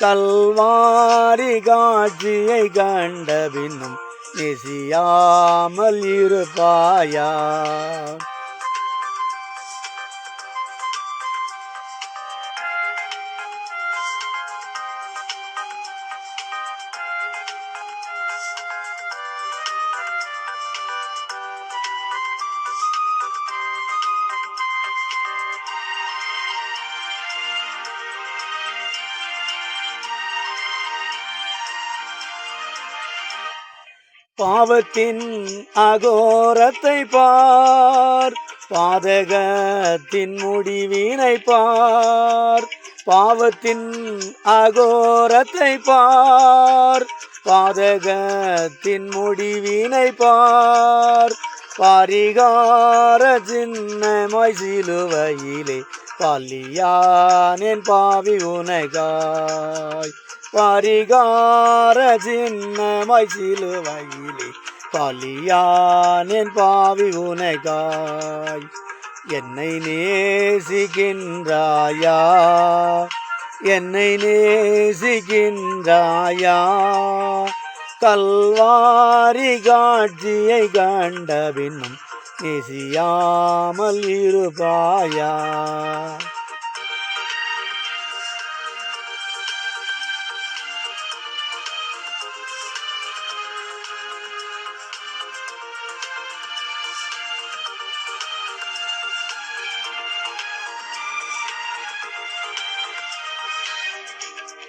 கல்வாரி காட்சியை கண்ட பின்னும் நெசியாமல் இருப்பாயா? பாவத்தின் அகோரத்தை பார். பாதகத்தின் முடிவினை பார். பாவத்தின் அகோரத்தை பார். பாதகத்தின் முடிவினை பார். பரிகார சின்னமாய் சிலுவையிலே பள்ளியானேன் பாவி உனகாய். பரிகார சின்னமாய் சிலுவையிலே பலியானேன் பாவி உனகாய். என்னை நேசிக்கின்றாயா? என்னை நேசிக்கின்றாயா? கல்வாரி காட்சியை கண்ட நேசியாமல் இருப்பாயா?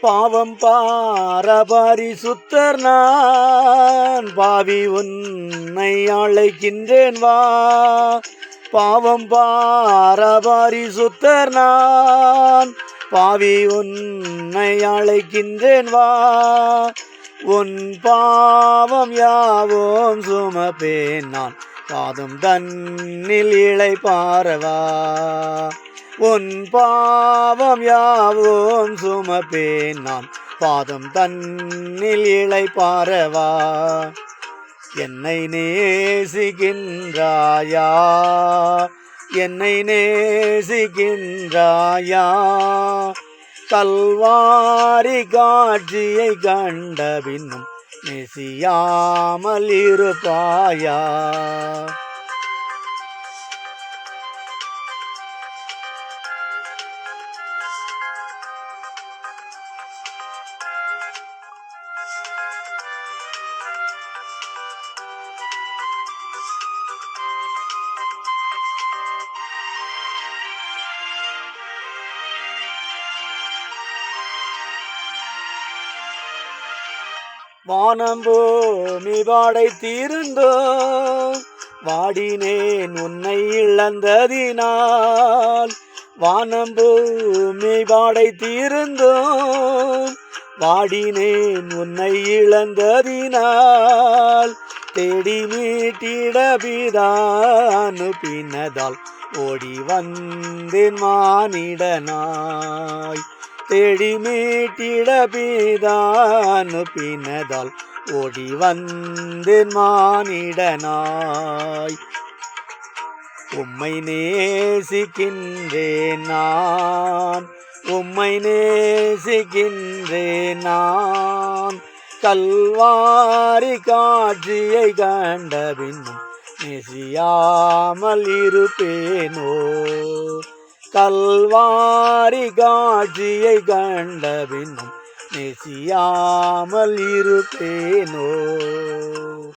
பாவம் பார பரிசுத்தர் நான். பாவி உன்னை அழைக்கின்றேன் வா. பாவம் பார பரிசுத்தர் நான். பாவி உன்னை அழைக்கின்றேன் வா. உன் பாவம் யாவோம் சுமப்பேன் நான். பாதம் தன்னில் இழை பாரவா உன் பாவம் யாவும் சுமப்பேன் நான். பாதம் தன்னில் இழை பாரவா. என்னை நேசிக்கின்றாயா. என்னை நேசிக்கின்றாயா. கல்வாரி காட்சியை கண்ட பின்னும் நெசியாமல் இருப்பாயா. வானம் பூமி வாடை தீர்ந்தோ வாடினேன் உன்னை இழந்ததினால். வானம் பூமி வாடை தீர்ந்தோ வாடினேன் உன்னை இழந்ததினால். தேடி மீட்டிட பிதானு பின்னதால் ஓடி வந்தேன் மானிடனாய் தேடி மீட்டிட பீதானு பின்னதால் ஓடி வந்தேன் மானிடனாய். உம்மை நேசிக்கின்றேன் நான் உம்மை நேசிக்கின்றேன் நான் கல்வாரி காட்சியை கண்ட பின்னும் நேசியாமல் இருப்பேனோ. கல்வாரி காட்சியை கண்ட நெசியாமல் இருப்பேனோ?